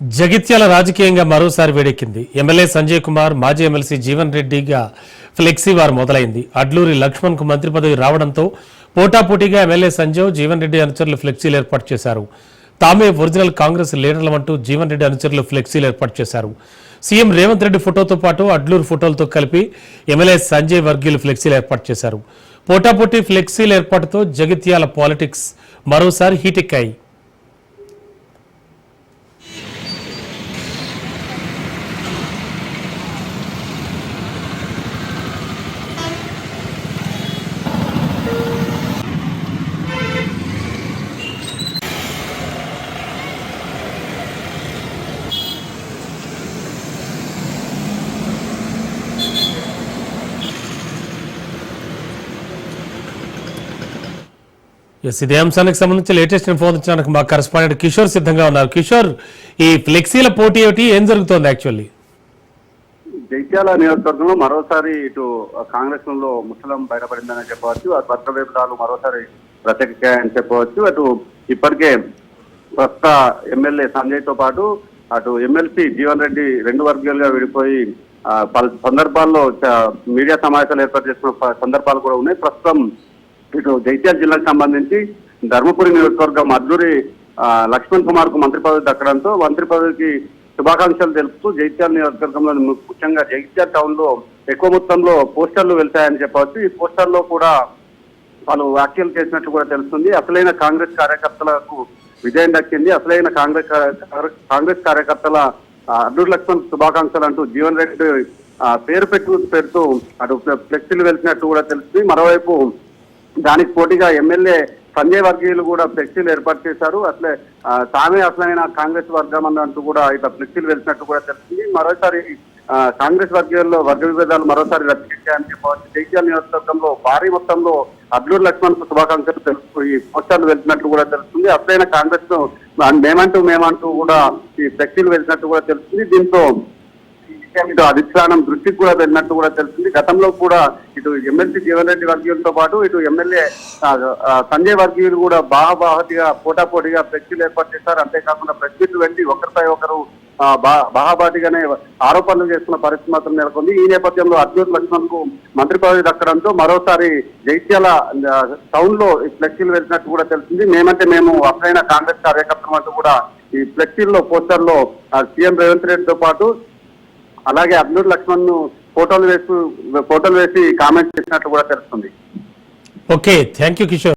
జగిత్యాల రాజకీయంగా మరోసారి వేడెక్కింది. ఎమ్మెల్యే సంజయ్ కుమార్ మాజీ ఎమ్మెల్సీ జీవన్ రెడ్డిగా ఫ్లెక్సీ వార్ మొదలైంది. అడ్లూరి లక్ష్మణ్కు మంత్రి పదవి రావడంతో పోటాపోటీగా ఎమ్మెల్యే సంజయ్ జీవన్ రెడ్డి అనుచరులు ఫ్లెక్సీలు ఏర్పాటు చేశారు. తామే ఒరిజినల్ కాంగ్రెస్ లీడర్లమంటూ జీవన్ రెడ్డి అనుచరులు ఫ్లెక్సీలు ఏర్పాటు చేశారు. సీఎం రేవంత్ రెడ్డి ఫోటోతో పాటు అడ్లూరు ఫోటోలతో కలిపి ఎమ్మెల్యే సంజయ్ వర్గీయులు ఫ్లెక్సీలు ఏర్పాటు చేశారు. పోటాపోటీ ఫ్లెక్సీల ఏర్పాటుతో జగిత్యాల పాలిటిక్స్ మరోసారి హీటెక్కాయి. ఎస్ ఇదే అంశానికి సంబంధించి లేటెస్ట్ ఇన్ఫర్మేషన్ మా కరెస్పాండెంట్ కిషోర్ సిద్ధంగా ఉన్నారు. కిషోర్ ఈ ఫ్లెక్సీల పోటీ ఏమిటి? ఏం జరుగుతోంది యాక్చువల్లీ జైత్యాల నియోజకవర్గంలో మరోసారి ఇటు కాంగ్రెస్లో ముసలం బయటపడిందని చెప్పవచ్చు అటు వర్గ విభేదాలు మరోసారి ప్రత్యేకాయని చెప్పవచ్చు అటు ఇప్పటికే ప్రస్తుత ఎమ్మెల్యే సంజయ్తో పాటు అటు ఎమ్మెల్సీ జీవన్ రెడ్డి రెండు వర్గాలుగా విడిపోయి పలు సందర్భాల్లో మీడియా సమావేశాలు ఏర్పాటు చేసిన సందర్భాలు కూడా ఉన్నాయి. ప్రస్తుతం ఇటు జైత్యాల జిల్లాకు సంబంధించి ధర్మపురి నియోజకవర్గం అర్జురి లక్ష్మణ్ కుమార్కు మంత్రి పదవి దక్కడంతో మంత్రి పదవికి శుభాకాంక్షలు తెలుపుతూ జైత్యాల నియోజకవర్గంలో ముఖ్యంగా జైత్యాల టౌన్లో ఎక్కువ మొత్తంలో పోస్టర్లు వెళ్తాయని చెప్పవచ్చు. ఈ పోస్టర్లో కూడా వాళ్ళు వ్యాఖ్యలు చేసినట్లు కూడా తెలుస్తుంది. అసలైన కాంగ్రెస్ కార్యకర్తలకు విజయం దక్కింది. అసలైన కాంగ్రెస్ కాంగ్రెస్ కార్యకర్తల అర్జున్ లక్ష్మణ్ శుభాకాంక్షలు అంటూ జీవన్ రెడ్డి పేరు పెట్టు పెడుతూ అటు ఫ్లెక్సీలు వెళ్తున్నట్టు కూడా తెలుస్తుంది. మరోవైపు దానికి పోటీగా ఎమ్మెల్యే సంజయ్ వర్గీయులు కూడా ఫ్లెక్సీలు ఏర్పాటు చేశారు. అట్లే తామే అసలైన కాంగ్రెస్ వర్గం అన్నట్టు కూడా ఇట్లా ఫ్లెక్సీలు వెళ్తున్నట్టు కూడా తెలుస్తుంది. మరోసారి కాంగ్రెస్ వర్గీయుల్లో వర్గ విభేదాలు మరోసారి రద్దుచేశాయని చెప్పవచ్చు. జగిత్యాల నియోజకవర్గంలో భారీ మొత్తంలో అడ్లూరు లక్ష్మణ్ శుభాకాంక్షలు తెలుసు ఈ పోస్టర్లు వెళ్తున్నట్టు కూడా తెలుస్తుంది. అసలైన కాంగ్రెస్ను మేమంటూ మేమంటూ కూడా ఈ ఫ్లెక్సీలు వెళ్తున్నట్టు కూడా తెలుస్తుంది. దీంతో ఇటు అధిష్టానం దృష్టికి కూడా వెళ్ళినట్టు కూడా తెలిసింది గతంలో కూడా ఇటు ఎమ్మెల్సీ జీవన్ రెడ్డి వర్గీయులతో పాటు ఇటు ఎమ్మెల్యే సంజయ్ వర్గీయులు కూడా బాహాబాహతిగా పోటాపోటీగా ఫ్లెక్సీలు ఏర్పాటు చేశారు. అంతేకాకుండా ప్రెస్ మీట్లు వెళ్ళి ఒకరిపై ఒకరు బా- బాహాబాటిగానే ఆరోపణలు చేస్తున్న పరిస్థితి మాత్రం నెలకొంది. ఈ నేపథ్యంలో అర్జున్ లక్ష్మణ్కు మంత్రి పదవి దక్కడంతో మరోసారి జైత్యాల టౌన్లో ఈ ఫ్లెక్సీలు వెళ్తున్నట్టు కూడా తెలిసింది మేమంటే మేము అసలైన కాంగ్రెస్ కార్యకర్తలు అంటూ కూడా ఈ ఫ్లెక్సీల్లో పోస్టర్లో సీఎం రేవంత్ రెడ్డితో పాటు అలాగే అబ్దుల్ లక్ష్మణ్ను ఫోటోలు వేసి ఫోటోలు వేసి కామెంట్ చేసినట్లు కూడా తెలుస్తుంది. Okay thank you Kishore.